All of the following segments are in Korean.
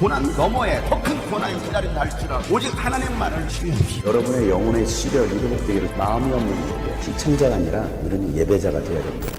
고난 너머에 더 큰 고난이 기다린다 할지라도 오직 하나님 말을 신뢰합시다. 여러분의 영혼의 시력이 회복되기를 마음이 없는 시청자가 아니라 우리는 예배자가 되어야 됩니다.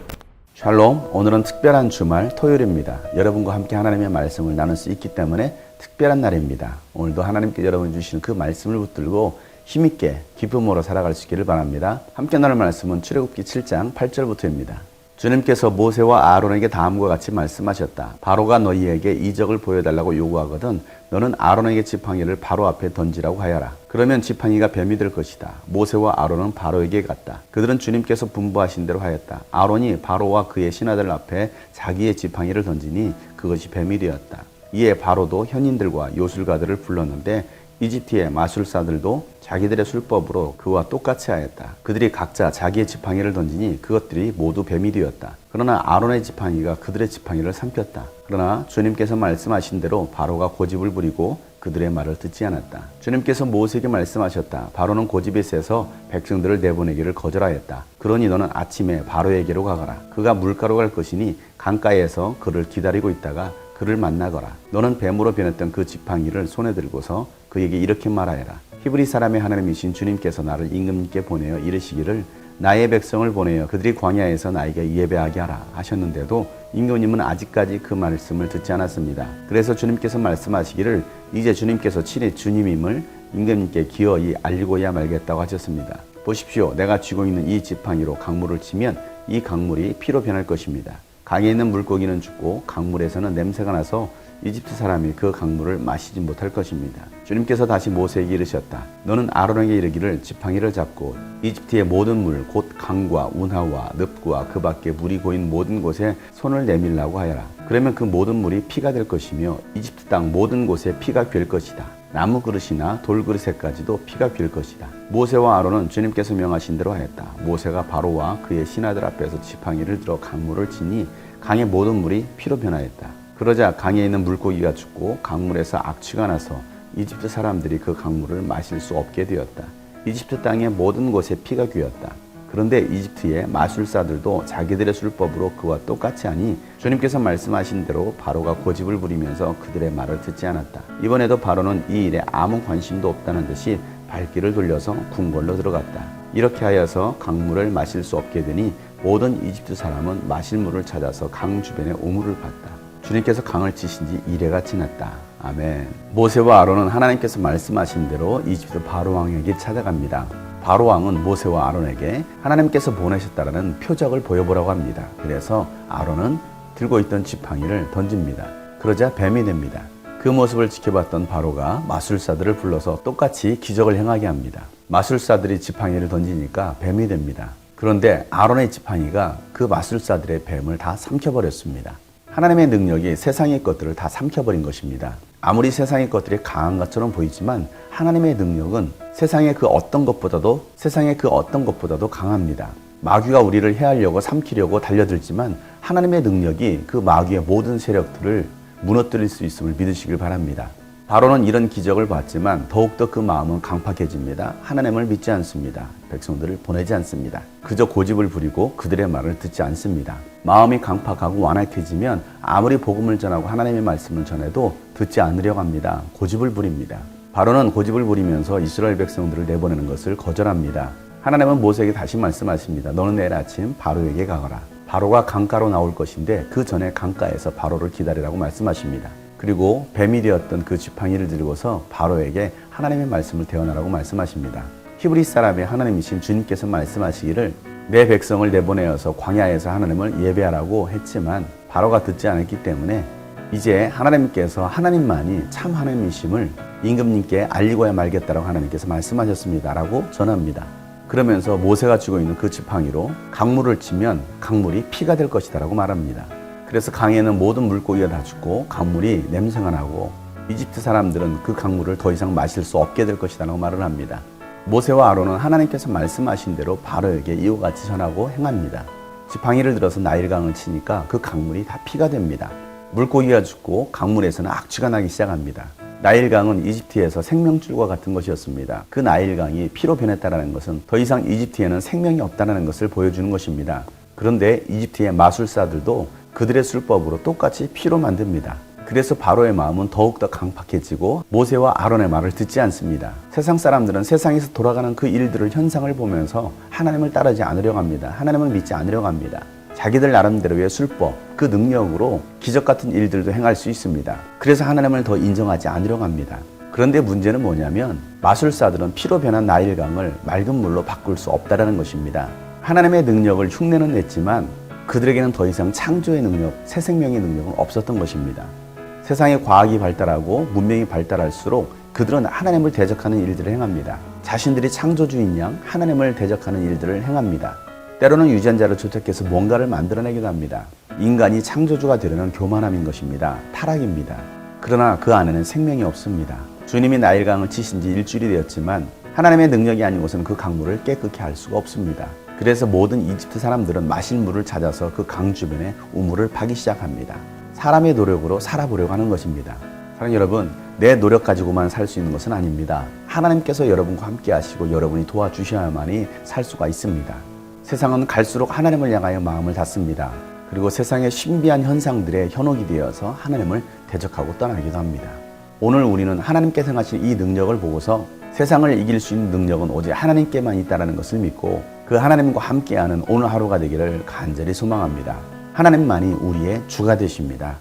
샬롬, 오늘은 특별한 주말 토요일입니다. 여러분과 함께 하나님의 말씀을 나눌 수 있기 때문에 특별한 날입니다. 오늘도 하나님께 여러분 주시는 그 말씀을 붙들고 힘있게 기쁨으로 살아갈 수 있기를 바랍니다. 함께 나눌 말씀은 출애굽기 7장 8절부터입니다. 주님께서 모세와 아론에게 다음과 같이 말씀하셨다. 바로가 너희에게 이적을 보여달라고 요구하거든 너는 아론에게 지팡이를 바로 앞에 던지라고 하여라. 그러면 지팡이가 뱀이 될 것이다. 모세와 아론은 바로에게 갔다. 그들은 주님께서 분부하신 대로 하였다. 아론이 바로와 그의 신하들 앞에 자기의 지팡이를 던지니 그것이 뱀이 되었다. 이에 바로도 현인들과 요술가들을 불렀는데 이집트의 마술사들도 자기들의 술법으로 그와 똑같이 하였다. 그들이 각자 자기의 지팡이를 던지니 그것들이 모두 뱀이 되었다. 그러나 아론의 지팡이가 그들의 지팡이를 삼켰다. 그러나 주님께서 말씀하신 대로 바로가 고집을 부리고 그들의 말을 듣지 않았다. 주님께서 모세에게 말씀하셨다. 바로는 고집이 세서 백성들을 내보내기를 거절하였다. 그러니 너는 아침에 바로에게로 가거라. 그가 물가로 갈 것이니 강가에서 그를 기다리고 있다가 그를 만나거라. 너는 뱀으로 변했던 그 지팡이를 손에 들고서 그에게 이렇게 말하여라. 히브리 사람의 하나님이신 주님께서 나를 임금님께 보내어 이르시기를 나의 백성을 보내어 그들이 광야에서 나에게 예배하게 하라 하셨는데도 임금님은 아직까지 그 말씀을 듣지 않았습니다. 그래서 주님께서 말씀하시기를 이제 주님께서 친히 주님임을 임금님께 기어이 알리고야 말겠다고 하셨습니다. 보십시오. 내가 쥐고 있는 이 지팡이로 강물을 치면 이 강물이 피로 변할 것입니다. 강에 있는 물고기는 죽고 강물에서는 냄새가 나서 이집트 사람이 그 강물을 마시지 못할 것입니다. 주님께서 다시 모세에게 이르셨다. 너는 아론에게 이르기를 지팡이를 잡고 이집트의 모든 물, 곧 강과 운하와 늪과 그 밖에 물이 고인 모든 곳에 손을 내밀라고 하여라. 그러면 그 모든 물이 피가 될 것이며 이집트 땅 모든 곳에 피가 될 것이다. 나무 그릇이나 돌 그릇에까지도 피가 빌 것이다. 모세와 아론은 주님께서 명하신 대로 하였다. 모세가 바로와 그의 신하들 앞에서 지팡이를 들어 강물을 치니 강의 모든 물이 피로 변하였다. 그러자 강에 있는 물고기가 죽고 강물에서 악취가 나서 이집트 사람들이 그 강물을 마실 수 없게 되었다. 이집트 땅의 모든 곳에 피가 귀었다. 그런데 이집트의 마술사들도 자기들의 술법으로 그와 똑같이 하니 주님께서 말씀하신 대로 바로가 고집을 부리면서 그들의 말을 듣지 않았다. 이번에도 바로는 이 일에 아무 관심도 없다는 듯이 발길을 돌려서 궁궐로 들어갔다. 이렇게 하여서 강물을 마실 수 없게 되니 모든 이집트 사람은 마실 물을 찾아서 강 주변에 우물을 봤다. 주님께서 강을 치신 지 이래가 지났다. 아멘. 모세와 아론은 하나님께서 말씀하신 대로 이집트 바로 왕에게 찾아갑니다. 바로 왕은 모세와 아론에게 하나님께서 보내셨다라는 표적을 보여보라고 합니다. 그래서 아론은 들고 있던 지팡이를 던집니다. 그러자 뱀이 됩니다. 그 모습을 지켜봤던 바로가 마술사들을 불러서 똑같이 기적을 행하게 합니다. 마술사들이 지팡이를 던지니까 뱀이 됩니다. 그런데 아론의 지팡이가 그 마술사들의 뱀을 다 삼켜버렸습니다. 하나님의 능력이 세상의 것들을 다 삼켜버린 것입니다. 아무리 세상의 것들이 강한 것처럼 보이지만 하나님의 능력은 세상의 그 어떤 것보다도 세상의 그 어떤 것보다도 강합니다. 마귀가 우리를 해하려고 삼키려고 달려들지만 하나님의 능력이 그 마귀의 모든 세력들을 무너뜨릴 수 있음을 믿으시길 바랍니다. 바로는 이런 기적을 봤지만 더욱더 그 마음은 강팍해집니다. 하나님을 믿지 않습니다. 백성들을 보내지 않습니다. 그저 고집을 부리고 그들의 말을 듣지 않습니다. 마음이 강팍하고 완악해지면 아무리 복음을 전하고 하나님의 말씀을 전해도 듣지 않으려고 합니다. 고집을 부립니다. 바로는 고집을 부리면서 이스라엘 백성들을 내보내는 것을 거절합니다. 하나님은 모세에게 다시 말씀하십니다. 너는 내일 아침 바로에게 가거라. 바로가 강가로 나올 것인데 그 전에 강가에서 바로를 기다리라고 말씀하십니다. 그리고 뱀이 되었던 그 지팡이를 들고서 바로에게 하나님의 말씀을 대언하라고 말씀하십니다. 히브리 사람의 하나님이신 주님께서 말씀하시기를 내 백성을 내보내어서 광야에서 하나님을 예배하라고 했지만 바로가 듣지 않았기 때문에 이제 하나님께서 하나님만이 참 하나님이심을 임금님께 알리고야 말겠다라고 하나님께서 말씀하셨습니다라고 전합니다. 그러면서 모세가 쥐고 있는 그 지팡이로 강물을 치면 강물이 피가 될 것이다라고 말합니다. 그래서 강에는 모든 물고기가 다 죽고 강물이 냄새가 나고 이집트 사람들은 그 강물을 더 이상 마실 수 없게 될 것이라고 말을 합니다. 모세와 아론은 하나님께서 말씀하신 대로 바로에게 이와 같이 전하고 행합니다. 지팡이를 들어서 나일강을 치니까 그 강물이 다 피가 됩니다. 물고기가 죽고 강물에서는 악취가 나기 시작합니다. 나일강은 이집트에서 생명줄과 같은 것이었습니다. 그 나일강이 피로 변했다는 것은 더 이상 이집트에는 생명이 없다는 것을 보여주는 것입니다. 그런데 이집트의 마술사들도 그들의 술법으로 똑같이 피로 만듭니다. 그래서 바로의 마음은 더욱더 강팍해지고 모세와 아론의 말을 듣지 않습니다. 세상 사람들은 세상에서 돌아가는 그 일들을 현상을 보면서 하나님을 따르지 않으려고 합니다. 하나님을 믿지 않으려고 합니다. 자기들 나름대로의 술법, 그 능력으로 기적 같은 일들도 행할 수 있습니다. 그래서 하나님을 더 인정하지 않으려고 합니다. 그런데 문제는 뭐냐면 마술사들은 피로 변한 나일강을 맑은 물로 바꿀 수 없다라는 것입니다. 하나님의 능력을 흉내는 냈지만 그들에게는 더 이상 창조의 능력, 새 생명의 능력은 없었던 것입니다. 세상의 과학이 발달하고 문명이 발달할수록 그들은 하나님을 대적하는 일들을 행합니다. 자신들이 창조주인 양 하나님을 대적하는 일들을 행합니다. 때로는 유전자를 조작해서 뭔가를 만들어내기도 합니다. 인간이 창조주가 되려는 교만함인 것입니다. 타락입니다. 그러나 그 안에는 생명이 없습니다. 주님이 나일강을 치신 지 일주일이 되었지만 하나님의 능력이 곳은 그 강물을 깨끗게 할 수가 없습니다. 그래서 모든 이집트 사람들은 마실 물을 찾아서 그 강 주변에 우물을 파기 시작합니다. 사람의 노력으로 살아보려고 하는 것입니다. 사랑 여러분, 내 노력 가지고만 살 수 있는 것은 아닙니다. 하나님께서 여러분과 함께 하시고 여러분이 도와주셔야만이 살 수가 있습니다. 세상은 갈수록 하나님을 향하여 마음을 닫습니다. 그리고 세상의 신비한 현상들의 현혹이 되어서 하나님을 대적하고 떠나기도 합니다. 오늘 우리는 하나님께서 행하신 이 능력을 보고서 세상을 이길 수 있는 능력은 오직 하나님께만 있다는 것을 믿고 그 하나님과 함께하는 오늘 하루가 되기를 간절히 소망합니다. 하나님만이 우리의 주가 되십니다.